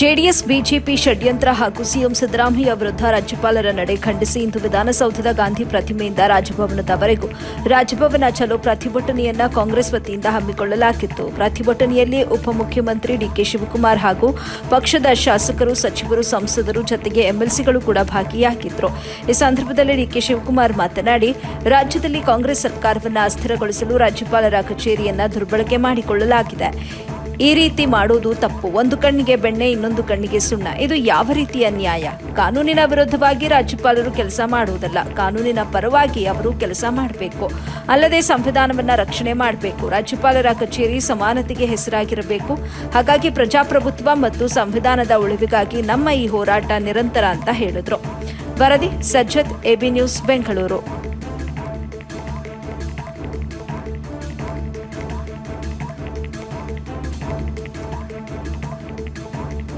JDS, BJP ಷಡ್ಯಂತ್ರ ಹಾಗೂ CM Siddaramaiah ವಿರುದ್ಧ ರಾಜ್ಯಪಾಲರ ನಡೆ ಖಂಡಿಸಿ ಇಂದು ವಿಧಾನಸೌಧದ ಗಾಂಧಿ ಪ್ರತಿಮೆಯಿಂದ ರಾಜಭವನದವರೆಗೂ ರಾಜಭವನ ಚಲೋ ಪ್ರತಿಭಟನೆಯನ್ನ ಕಾಂಗ್ರೆಸ್ ವತಿಯಿಂದ ಹಮ್ಮಿಕೊಳ್ಳಲಾಗಿತ್ತು. ಪ್ರತಿಭಟನೆಯಲ್ಲಿ ಉಪಮುಖ್ಯಮಂತ್ರಿ ಡಿಕೆ ಶಿವಕುಮಾರ್ ಹಾಗೂ ಪಕ್ಷದ ಶಾಸಕರು, ಸಚಿವರು, ಸಂಸದರು ಜತೆಗೆ ಎಂಎಲ್ಸಿಗಳು ಕೂಡ ಭಾಗಿಯಾಗಿದ್ದರು ಈ ಸಂದರ್ಭದಲ್ಲಿ ಡಿಕೆ ಶಿವಕುಮಾರ್ ಮಾತನಾಡಿ, ರಾಜ್ಯದಲ್ಲಿ ಕಾಂಗ್ರೆಸ್ ಸರ್ಕಾರವನ್ನು ಅಸ್ಥಿರಗೊಳಿಸಲು ರಾಜ್ಯಪಾಲರ ಕಚೇರಿಯನ್ನ ದುರ್ಬಳಕೆ ಮಾಡಿಕೊಳ್ಳಲಾಗಿದೆ. ಈ ರೀತಿ ಮಾಡುವುದು ತಪ್ಪು. ಒಂದು ಕಣ್ಣಿಗೆ ಬೆಣ್ಣೆ, ಇನ್ನೊಂದು ಕಣ್ಣಿಗೆ ಸುಣ್ಣ. ಇದು ಯಾವ ರೀತಿಯ ನ್ಯಾಯ? ಕಾನೂನಿನ ವಿರುದ್ಧವಾಗಿ ರಾಜ್ಯಪಾಲರು ಕೆಲಸ ಮಾಡುವುದಲ್ಲ. ಕಾನೂನಿನ ಪರವಾಗಿ ಅವರು ಕೆಲಸ ಮಾಡಬೇಕು. ಅಲ್ಲದೆ ಸಂವಿಧಾನವನ್ನ ರಕ್ಷಣೆ ಮಾಡಬೇಕು. ರಾಜ್ಯಪಾಲರ ಕಚೇರಿ ಸಮಾನತೆಗೆ ಹೆಸರಾಗಿರಬೇಕು. ಹಾಗಾಗಿ ಪ್ರಜಾಪ್ರಭುತ್ವ ಮತ್ತು ಸಂವಿಧಾನದ ಉಳಿವಿಗಾಗಿ ನಮ್ಮ ಈ ಹೋರಾಟ ನಿರಂತರ ಅಂತ ಹೇಳಿದ್ರು. ವರದಿ ಸಜ್ಜದ್, ಎಬಿ ನ್ಯೂಸ್, ಬೆಂಗಳೂರು.